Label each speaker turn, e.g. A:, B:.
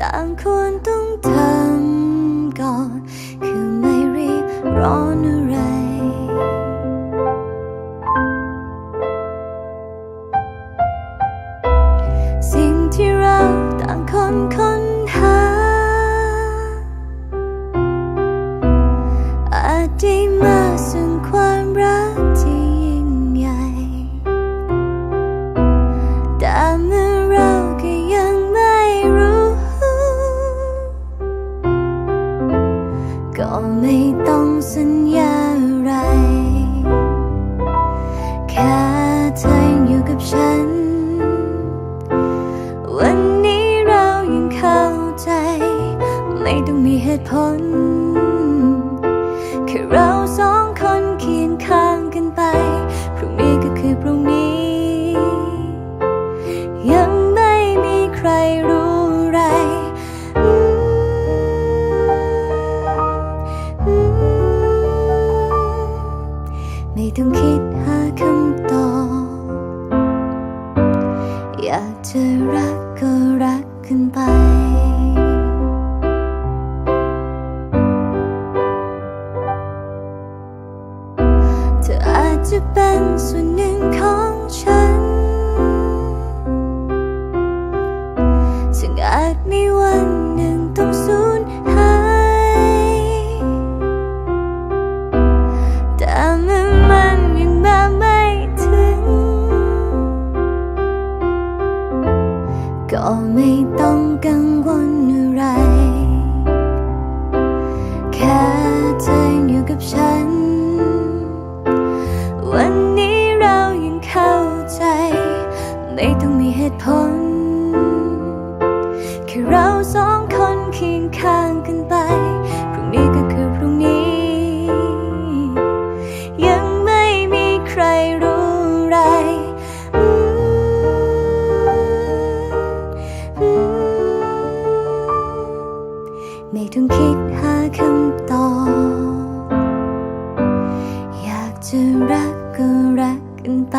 A: ต่างคนต้องทำก่อน คือไม่รีบร้อนอะไร สิ่งที่เราต่างคนคน ไม่ต้องสัญญาอะไร แค่เธออยู่กับฉัน วันนี้เรายังเข้าใจ ไม่ต้องมีเหตุผล แค่เราสอง ต้องคิดหาคำตอบ อยากจะรักก็รักขึ้นไป เธออาจจะเป็นส่วนหนึ่งของ ก็ไม่ต้องกังวลอะไร แค่เธออยู่กับฉัน วันนี้เรายังเข้าใจ ไม่ต้องมีเหตุผล แค่เรา ไม่ต้องคิดหาคำตอบ อยากจะรักก็รักกันไป